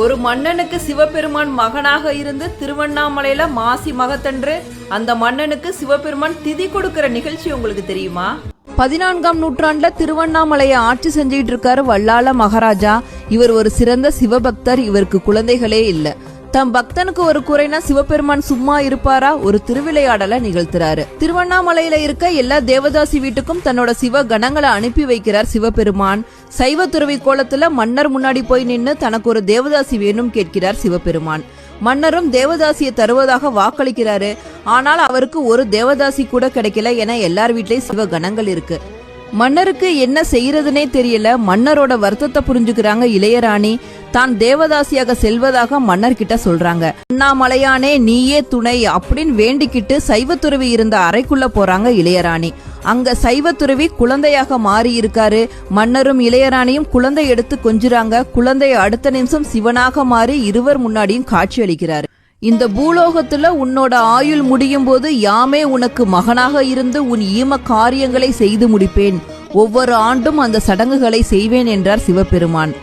ஒரு மன்னனுக்கு சிவபெருமான் மகனாக இருந்து திருவண்ணாமலையில மாசி மகத்தன்று அந்த மன்னனுக்கு சிவபெருமான் திதி கொடுக்கிற நிகழ்ச்சி உங்களுக்கு தெரியுமா? பதினான்காம் நூற்றாண்டுல திருவண்ணாமலையை ஆட்சி செஞ்சுட்டு இருக்காரு வல்லாள மகாராஜா. இவர் ஒரு சிறந்த சிவபக்தர் இவருக்கு குழந்தைகளே இல்லை. தம் பக்தனுக்கு ஒரு குறைனா சிவபெருமான் சும்மா இருப்பாரா? ஒரு திருவிளையாடலை நிகழ்த்துறாரு. திருவண்ணாமலையில இருக்க எல்லா தேவதாசி வீட்டுக்கும் தன்னோட சிவ கணங்களை அனுப்பி வைக்கிறார் சிவபெருமான். சைவ துறவி கோலத்துல மன்னர் முன்னாடி போய் நின்று தனக்கு ஒரு தேவதாசி வேணும் கேட்கிறார் சிவபெருமான். மன்னரும் தேவதாசியை தருவதாக வாக்களிக்கிறாரு. ஆனால் அவருக்கு ஒரு தேவதாசி கூட கிடைக்கல என எல்லார் வீட்லயும் சிவ கணங்கள் இருக்கு. மன்னருக்கு என்ன செய்யறதுனே தெரியல. மன்னரோட வருத்தத்தை புரிஞ்சுக்கிறாங்க இளையராணி. தான் தேவதாசியாக செல்வதாக மன்னர் கிட்ட சொல்றாங்க அண்ணாமலையானே நீயே துணை அப்படின்னு வேண்டிக்கிட்டு சைவத்துறவி இருந்த அறைக்குள்ள போறாங்க இளையராணி. அங்க சைவத்துறவி குழந்தையாக மாறி இருக்காரு மன்னரும் இளையராணியும் குழந்தை எடுத்து கொஞ்சுறாங்க. குழந்தை அடுத்த நிமிஷம் சிவனாக மாறி இருவர் முன்னாடியும் காட்சி அளிக்கிறாரு. இந்த பூலோகத்துல உன்னோட ஆயுள் முடியும் போது யாமே உனக்கு மகனாக இருந்து உன் ஈம காரியங்களை செய்து முடிப்பேன். ஒவ்வொரு ஆண்டும் அந்த சடங்குகளை செய்வேன் என்றார் சிவபெருமான்.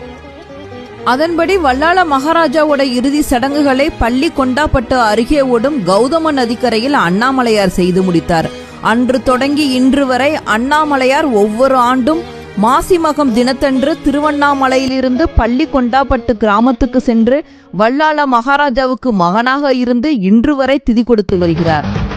அதன்படி வல்லாள மகாராஜாவோட இறுதி சடங்குகளை பள்ளி கொண்டாப்பட்டு அருகே ஓடும் கௌதம நதிக்கரையில் அண்ணாமலையார் செய்து முடித்தார். அன்று தொடங்கி இன்று வரை அண்ணாமலையார் ஒவ்வொரு ஆண்டும் மாசி மகம் தினத்தன்று திருவண்ணாமலையிலிருந்து பள்ளி கொண்டாப்பட்டு கிராமத்துக்கு சென்று வல்லாள மகாராஜாவுக்கு மகனாக இருந்து இன்று வரை திதி கொடுத்து வருகிறார்.